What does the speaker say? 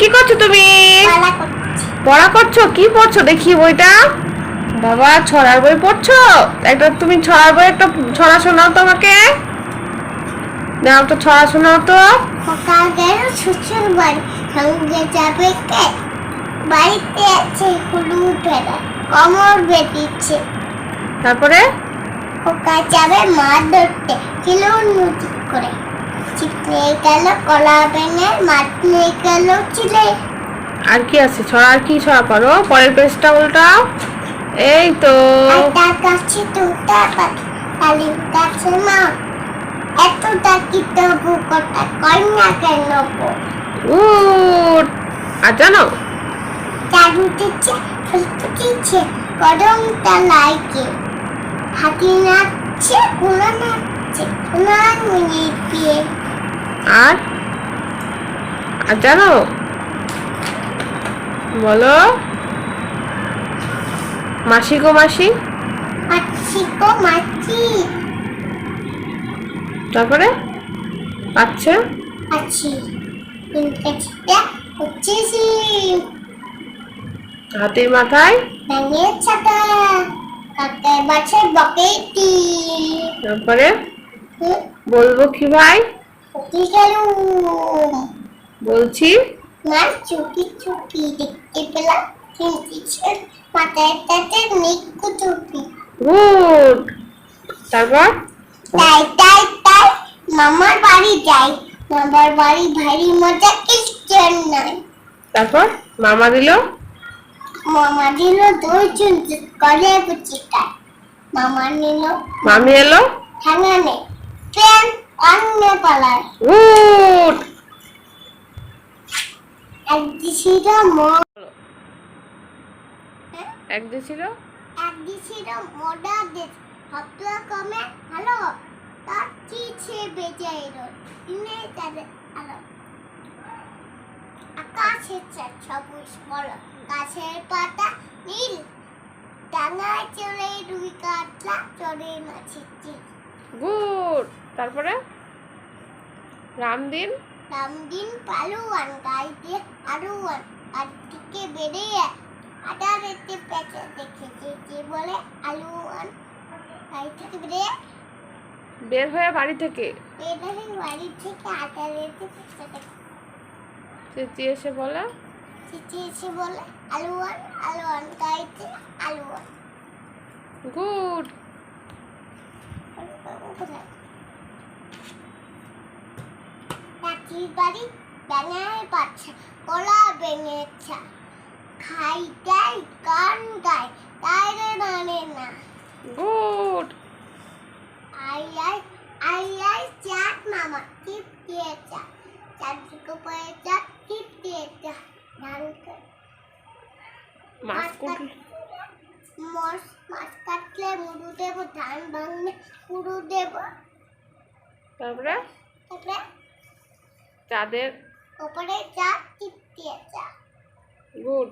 কি করছ তুমি? পড়া করছ। কি পড়ছো? দেখি বইটা। বাবা ছড়ার বই পড়ছো? একটা তুমি ছড়ার বই একটা ছড়া শোনাও তো আমাকে। নাও তো ছড়া শোনাও তো। খোকা গেল শ্বশুর বাড়ি সঙ্গে যাবে কে? বাড়িতে আছে হলুদ ভেড়া কমর বেটিছে তারপরে? খোকা যাবে মাছ ধরতে কিলো নদী করে। নিয়ে গেল কলা বেঙে মাছ নিয়ে গেল চিলে আর কি আছে? ছড়া আর কি ছড়া পারো পরের পেজটা উল্টাও। এই তো। একটা গাছে দুটা পাখি কালি গাছে মা। তবু কটা কন্যা কেন? আর জানো? চারু দিচ্ছে ফুলকু দিচ্ছে গরমটা লাইকে হাতি নাচছে ঘোড়া নাচছে ঘোড়া নিয়ে দিয়ে আর? আর জানো? বলো। মাসি গো মাসি। মাছি গো মাছি তারপরে? আচ্ছা হচ্ছে সিম মাথায়। ব্যাঙের ছাতা। কাকের বাছে বকেটি তারপরে? বলব কি ভাই? বলছি? মার চুপি চুপি দেখতে পেলাম। কিনতেছে মাথায় তাতে নিকু চুপি গুড। তারপর? তাই তাই তাই মামার বাড়ি যাই। মামার বাড়ি ভারী মজা কিচ্ছুর নাই তারপর? মামা দিল? মামা দিল দুই চুন করে পুচিকায় মামা নিল মামি এলো? ঠাঙানে ট্রেন অন্য পালায়। গুড একদি ছিল মো একদিন ছিল একদি ছিল মোডা দেশ শব্দ কমে হ্যালো তার কি ছে বেজে এলো? দিনে তাদের আলো। আকাশের চাঁদ সবুজ বল। গাছের পাতা নীল। ডাঙায় চড়ে রুই কাতলা চড়ে মাছের চিল গুড। তারপরে? রামদিন? রামদিন পালুয়ান গাইতে আরুয়ান আর দিকে বেরিয়ে আটারেতে পেঁচে দেখেছে যে বলে আলুয়ান। গাড়ি থেকে বেরিয়ে বের হয়ে বাড়ি থেকে? বেরিয়ে বাড়ি থেকে আটারেতে পেঁচে দেখে। চেঁচিয়ে এসে বলে? চিঠি এসে বলে আলুয়ান আলুয়ান গাইতে আলুয়ান। গুড। কোথায়? চাচির বাড়ি ব্যাঙের বাচ্চা কলা বেঙের চা। খাই গাই গান গাই তাই রে মানে না। Good. I I I I চাট মামা টিপ দিয়ে চা। চারদিকে পরে চা টিপ দিয়ে চা। ধান মাছ কুটলে মাছ মাছ কাটলে মুড়ু দেবো ধান ভাঙলে পুরু দেবো। তারপরে? তারপরে? চাঁদের উপরে চা টিপ দিয়ে চা গুড।